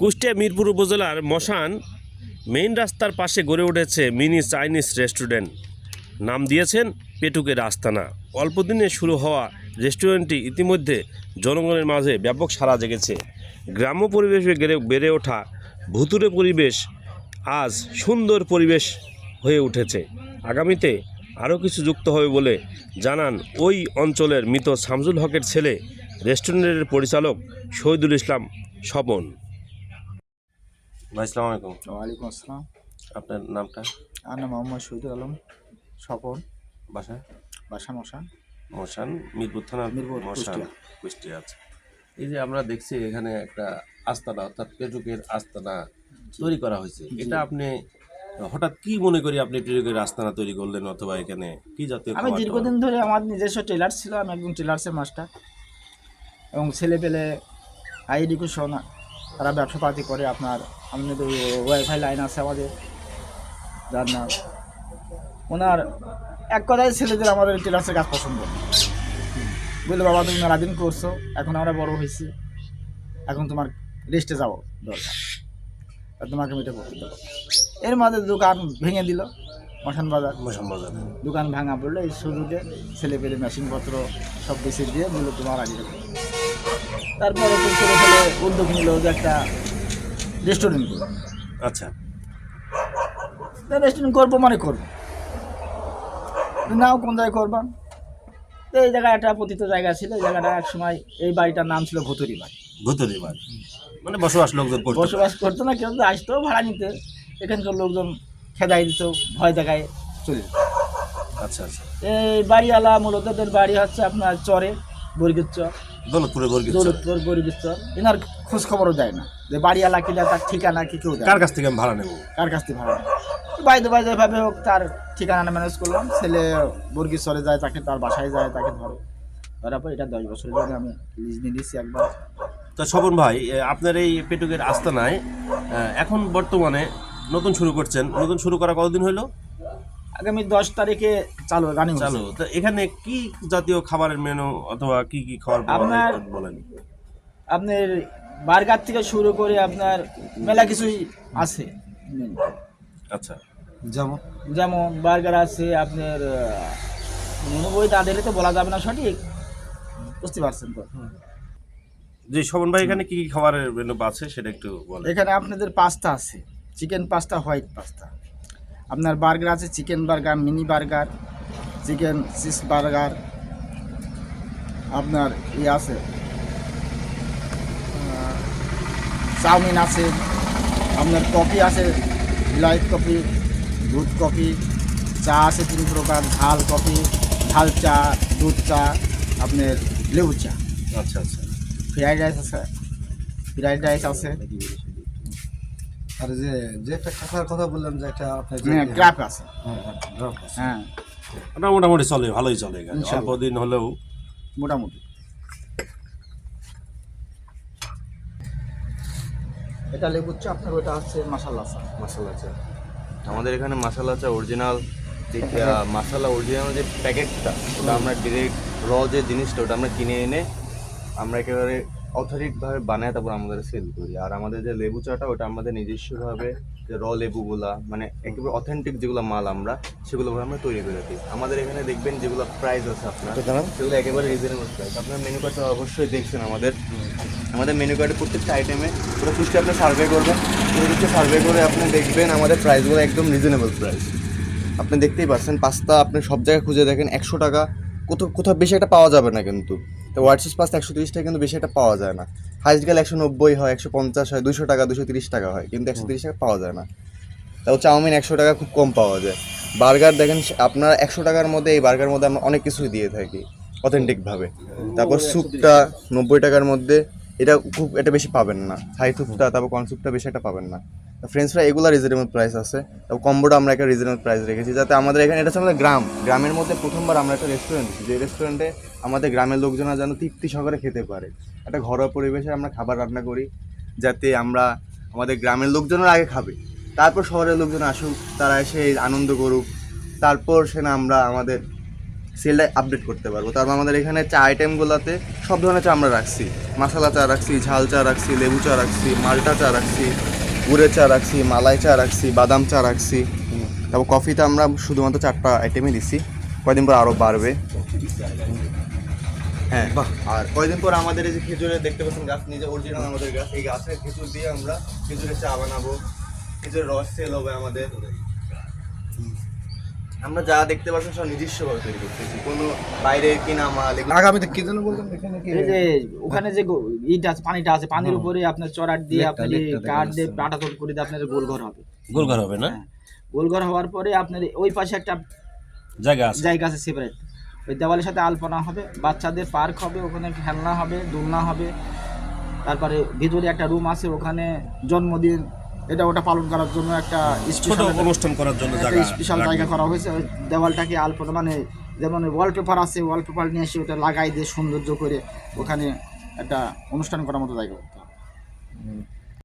কুষ্টিয়া মিরপুর উপজেলার মশান মেইন রাস্তার পাশে গড়ে উঠেছে মিনি চাইনিজ রেস্টুরেন্ট। নাম দিয়েছেন পেটুকের আস্তানা অল্প দিনে শুরু হওয়া রেস্টুরেন্টটি ইতিমধ্যে জনগণের মাঝে ব্যাপক সাড়া জেগেছে। গ্রাম্য পরিবেশে বেড়ে ওঠা ভুতুরে পরিবেশ আজ সুন্দর পরিবেশ হয়ে উঠেছে। আগামীতে আরও কিছু যুক্ত হবে বলে জানান ওই অঞ্চলের মৃত শামসুল হকের ছেলে। রেস্টুরেন্টের পরিচালক শহীদুল ইসলাম স্বপন। ভাই সালাম আলাইকুম। ওয়ালাইকুম আসসালাম। আপনার নামটা? আমার নাম মোহাম্মদ শহীদুল আলম স্বপন। বাসা বাসা মশা মশান মিরপুর থানা? মিরপুর, মশান কুষ্টিয়া। কুষ্টিয়া আছে এই যে আমরা দেখছি এখানে একটা আস্তানা অর্থাৎ পেটুকের আস্তানা তৈরি করা হয়েছে। এটা আপনি হঠাৎ কি মনে করি আপনি পেটুকের আস্তানা তৈরি করলেন অথবা এখানে কি জাতীয় আমি দীর্ঘদিন ধরে আমার নিজস্ব টেলার ছিল আমি একজন টেলার্সের মাস্টার। এবং ছেলে পেলে হাই এডুকেশন তারা ব্যবসাপাতি করে আপনার আমাদের ওয়াইফাই লাইন আছে আমাদের যার নাম। ওনার এক কথায় ছেলেদের আমাদের টেলার্সের কাজ পছন্দ। বলল বাবা তুমি মেলাদিন করছ এখন আমরা বড় হয়েছি। এখন তোমার রেস্টে যাব দরকার। আর তোমাকে আমি এটা করতে দেবো। এর মাঝে দোকান ভেঙে দিল মশান বাজার। মশান বাজারে। দোকান ভাঙা পড়ল এই সুযোগে ছেলে পেলে মেশিনপত্র সব বেশি দিয়ে মূল্য তোমার আগে তারপরে তো ছেলে উদ্যোগ নিল যে একটা রেস্টুরেন্ট করব। আচ্ছা। রেস্টুরেন্ট করব মানে করব। নাও কোন জায়গায় করবা। তো এই জায়গায় একটা পতিত জায়গা ছিল এই জায়গাটা এক সময় এই বাড়িটার নাম ছিল ভুতুরি বাড়ি। ভূতরি বাড়ি। মানে বসবাস লোকজন বসবাস করতো না কেউ আসতো ভাড়া নিতে এখানকার লোকজন খেদাই দিত ভয় জায়গায় চলে যেত। আচ্ছা আচ্ছা। এই বাড়িওয়ালা মূলতদের বাড়ি হচ্ছে আপনার চরে। বর্গীর চর দৌলতপুরে বর্গিত দৌলতপুর বর্গীর চর এনার খোঁজ খবরও দেয় না। যে কিনা তার ঠিকানা কি কেউ কার কাছ থেকে ভাড়া নেব? কার কাছ থেকে ভাড়া। বাইদে বাইদে হোক তার ঠিকানা ম্যানেজ করলাম। ছেলে যায় তাকে তার বাসায় যায় তাকে ধরে। ধরার পর এটা দশ বছরের জন্য আমি লিজ নিয়ে দিচ্ছি একবার। তো স্বপন ভাই আপনার এই পেটুকের আস্তানায় এখন বর্তমানে নতুন শুরু করছেন। নতুন শুরু করা কতদিন হলো আগামী দশ তারিখে চালু রানিং চালু। তো এখানে কি জাতীয় খাবারের মেনু অথবা কি কি খাবার আপনার- বলেন? আপনার বার্গার থেকে শুরু করে আপনার মেলা কিছুই আছে। আচ্ছা। যেমন? যেমন বার্গার আছে আপনার মেনু বই তাদের তো বলা যাবে না সঠিক। বুঝতে পারছেন তো? যে শোভন ভাই এখানে কি কি খাবারের মেনু আছে সেটা একটু বলেন। এখানে আপনাদের পাস্তা আছে। Chicken pasta white pasta. আপনার বার্গার আছে chicken burger mini burger chicken cheese burger আপনার ইয়ে আছে চাউমিন আছে আপনার কফি আছে লাইট কফি দুধ কফি চা আছে তিন প্রকার ঝাল কফি ঝাল চা দুধ চা আপনার লেবু চা। আচ্ছা আচ্ছা। ফ্রাইড রাইস আছে ফ্রাইড রাইস আছে। আর যে যে একটা কাঁথার কথা বললাম যে একটা আপনার যে- হ্যাঁ আছে। হ্যাঁ, হ্যাঁ, আছে। হ্যাঁ। ওটা মোটামুটি চলে ভালোই চলে অল্প দিন হলেও। মোটামুটি। এটা লেবু চা আপনার ওটা হচ্ছে মাসাল্লা চা। মশলা চা। আমাদের এখানে মশলা চা অরিজিনাল যে মশলা অরিজিনাল যে প্যাকেটটা ওটা আমরা ডিরেক্ট র যে জিনিসটা ওটা আমরা কিনে এনে আমরা একেবারে অথরিকভাবে বানায় তারপর আমাদের সেল করি। আর আমাদের যে লেবু চাটা ওটা আমাদের নিজস্বভাবে যে র লেবুগুলা মানে একেবারে অথেন্টিক যেগুলো মাল আমরা সেগুলো আমরা তৈরি করে দিই আমাদের এখানে দেখবেন যেগুলো প্রাইস আছে আপনার সেগুলো একেবারে রিজনেবল প্রাইস আপনার মেনু কার্ডটা অবশ্যই দেখছেন আমাদের। আমাদের মেনু কার্ডে প্রত্যেকটা আইটেমে পুরো পুষ্টি আপনি সার্ভে করবেন। পুরো সার্ভে করে আপনি দেখবেন আমাদের প্রাইসগুলো একদম রিজনেবল প্রাইস আপনি দেখতেই পাচ্ছেন পাস্তা আপনি সব জায়গায় খুঁজে দেখেন একশো টাকা কোথাও কোথাও বেশি একটা পাওয়া যাবে না কিন্তু। তো হোয়াটসঅ্যাপ পাস্তা একশো তিরিশ টাকা কিন্তু বেশি একটা পাওয়া যায় না। হাইস্ট গেলে একশো নব্বই হয় একশো পঞ্চাশ হয় দুশো টাকা দুশো তিরিশ টাকা হয় কিন্তু একশো তিরিশ টাকা পাওয়া যায় না। তাও চাউমিন একশো টাকা খুব কম পাওয়া যায়। বার্গার দেখেন আপনার একশো টাকার মধ্যে এই বার্গার মধ্যে আমরা অনেক কিছুই দিয়ে থাকি অথেন্টিকভাবে তারপর স্যুপটা নব্বই টাকার মধ্যে এটা খুব এটা বেশি পাবেন না। থাই স্যুপটা তারপর কর্ন স্যুপটা বেশি একটা পাবেন না। ফ্রেঞ্চ ফ্রাই এগুলো রিজনেবল প্রাইস আছে। তারপর কম্বোটা আমরা একটা রিজনেবল প্রাইস রেখেছি। যাতে আমাদের এখানে, এটা হচ্ছে আমাদের গ্রাম। গ্রামের মধ্যে প্রথমবার আমরা একটা রেস্টুরেন্ট যে রেস্টুরেন্টে আমাদের গ্রামের লোকজনরা যেন তৃপ্তি সহকারে খেতে পারে। একটা ঘরোয়া পরিবেশে আমরা খাবার রান্না করি, যাতে আমরা আমাদের গ্রামের লোকজনের আগে খাবে। তারপর শহরের লোকজন আসুক, তারা এসে আনন্দ করুক। তারপর সে না আমরা আমাদের সেলটা আপডেট করতে পারব। তারপর আমাদের এখানে চা আইটেমগুলোতে সব ধরনের চা আমরা রাখছি। মশলা চা রাখছি, ঝাল চা রাখছি, লেবু চা রাখছি, মাল্টা চা রাখছি। গুড়ের চা রাখছি, মালাই চা রাখছি, বাদাম চা রাখছি। তারপর কফিতে আমরা শুধুমাত্র চারটা আইটেমই দিচ্ছি কয়দিন পর আরও বাড়বে। হ্যাঁ আর কয়দিন পর আমাদের এই যে খেজুরের, দেখতে পাচ্ছেন গাছ, নিজে অরিজিনাল আমাদের গাছ। এই গাছের খেজুর দিয়ে আমরা খেজুরের চা বানাবো। খেজুরের রস সেল হবে আমাদের। আমরা যা দেখতে পাচ্ছেন সব নিজস্বভাবে তৈরি করতেছি। কোনো বাইরে কিনা মাল আগামীতে কি যেন বললাম এখানে কি এই যে ওখানে যে গো- ইটা আছে পানিটা আছে পানির উপরে আপনার চড়ার দিয়ে আপনি কাঠ দিয়ে। পাটা তোল করে দিয়ে আপনার গোল ঘর হবে। গোলঘর হবে না? হ্যাঁ। গোল ঘর হওয়ার পরে আপনার ওই পাশে একটা জায়গা আছে। জায়গা আছে সেপারেট ওই দেওয়ালের সাথে আলপনা হবে বাচ্চাদের পার্ক হবে ওখানে খেলনা হবে দোলনা হবে। তারপরে ভিতরে একটা রুম আছে ওখানে জন্মদিন এটা ওটা পালন করার জন্য একটা ছোট স্পেশাল অনুষ্ঠান করার জন্য স্পেশাল জায়গা করা হয়েছে। ওই দেওয়ালটাকে আলপনা মানে যেমন ওয়ালপেপার আছে ওয়ালপেপার নিয়ে এসে ওটা লাগাই দিয়ে সৌন্দর্য করে ওখানে একটা অনুষ্ঠান করার মতো জায়গা। করতে